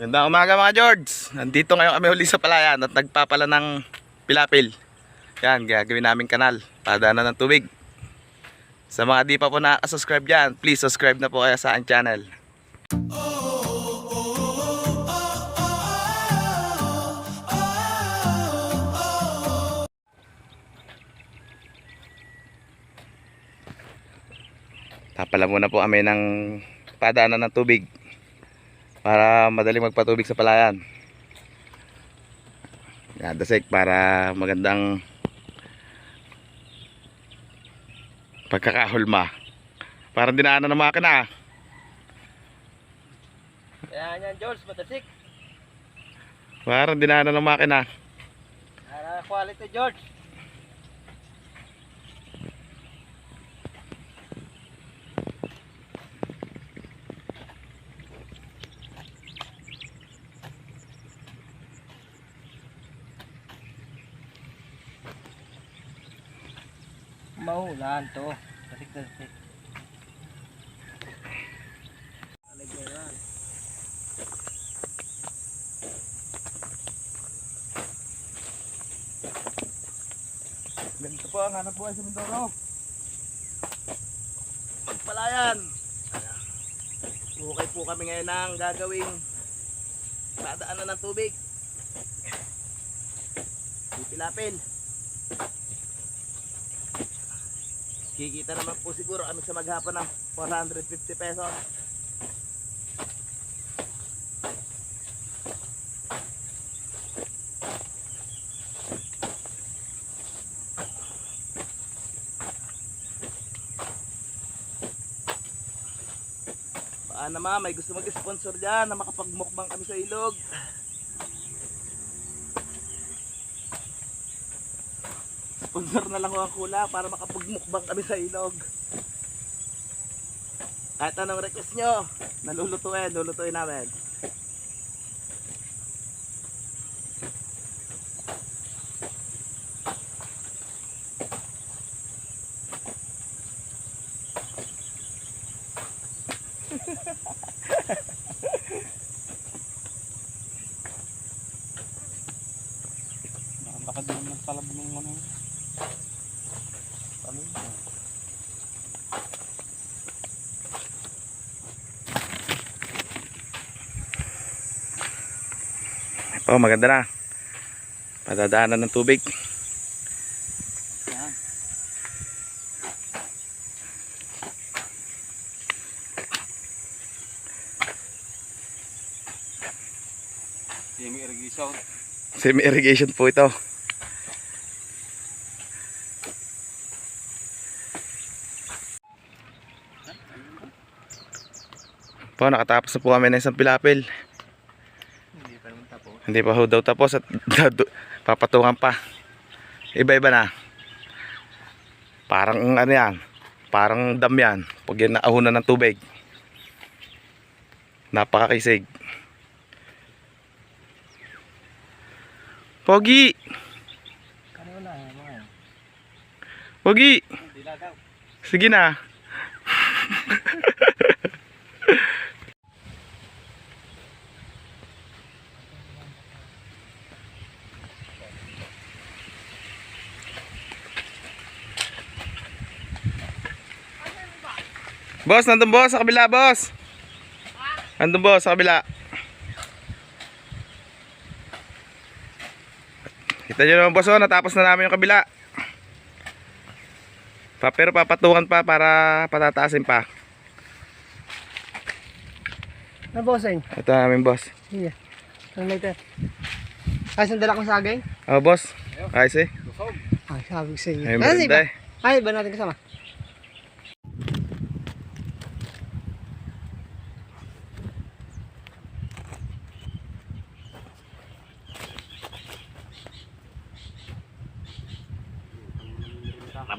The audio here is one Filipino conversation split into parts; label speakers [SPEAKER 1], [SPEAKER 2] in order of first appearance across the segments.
[SPEAKER 1] Gandang umaga mga George. Nandito ngayon kami uli sa palayan at nagpapala ng pilapil. Yan, gagawin namin kanal. Padaanan ng tubig. Sa mga di pa po nakasubscribe dyan, please subscribe na po kaya sa aking channel. Papala muna po kami ng padaanan ng tubig para madaling magpatubig sa palayan. Yan, dasik para magandang pagkakahulma. Parang dinaanan ng makina. ah.
[SPEAKER 2] Yan yan, George, matasik.
[SPEAKER 1] Parang dinaanan ng makina.
[SPEAKER 2] Para quality, George. Mahulan to. Tasik, tasik. Alagyan.
[SPEAKER 1] Ganito po ang hanap buhay sa Mindoro. Pagpalayan. Bukay po kami ngayon ng gagawing padaanan ng tubig. Pipilapil. Kikita naman po siguro kami sa maghapon ng 450 pesos. Paano ma, may gusto mag-sponsor dyan na makapagmukbang kami sa ilog. Sponsor na lang ko ang kula para makapagmukbang kami sa ilog. Kahit anong request nyo, nalulutuin, lulutuin namin.
[SPEAKER 2] Baka doon ng talab ng ano.
[SPEAKER 1] Oh, maganda na. Padadaanan ng tubig.
[SPEAKER 2] Yan. Semi irrigation.
[SPEAKER 1] Semi-irrigation po ito. Po, nakatapos na po kami ng isang pilapil.
[SPEAKER 2] Hindi pa naman tapos.
[SPEAKER 1] Hindi pa ho daw tapos at papatungan pa. Iba-iba na. Parang ano yan. Parang dam yan. Pag yan naahunan ng tubig. Napakakisig. Pogi! Pogi! Sige na. Boss, nandun boss sa kabila, boss. Nandun boss sa kabila. Kita nyo naman boss, oh, natapos na namin yung kabila. Pa, pero papatungan pa para patataasin pa.
[SPEAKER 2] Ano bossing?
[SPEAKER 1] Ito namin boss.
[SPEAKER 2] Iya. Ang later. Ay, sandala kong saging.
[SPEAKER 1] Oh boss. Ayos eh.
[SPEAKER 2] Ay, sabi ko sa inyo.
[SPEAKER 1] Ay,
[SPEAKER 2] Ano,
[SPEAKER 1] maganda eh.
[SPEAKER 2] Ay, ba natin kasama?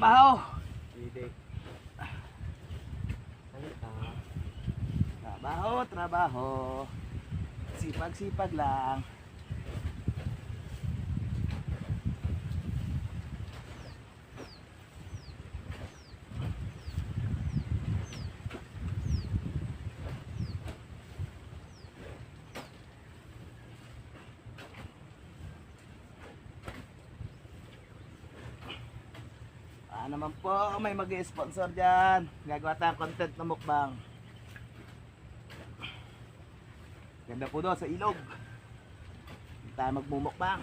[SPEAKER 1] Trabaho. Trabaho, trabaho. Sipag-sipag lang. Naman po may mag-sponsor dyan. Gagawa tayong content na mukbang. Ganda po doon sa ilog. Hindi tayo magmumukbang.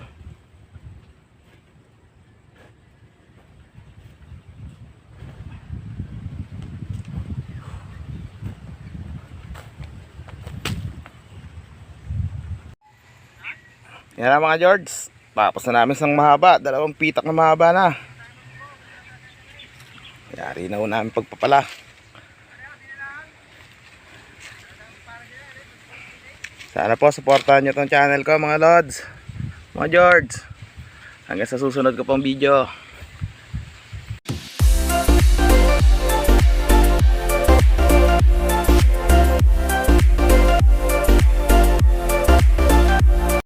[SPEAKER 1] Yan na mga George. Tapos na namin sang mahaba. Dalawang pitak na mahaba na. Yari na ho namin pagpapala. Sana po supportahan nyo tong channel ko mga Lods. Mga George. Hanggang sa susunod ko pong video.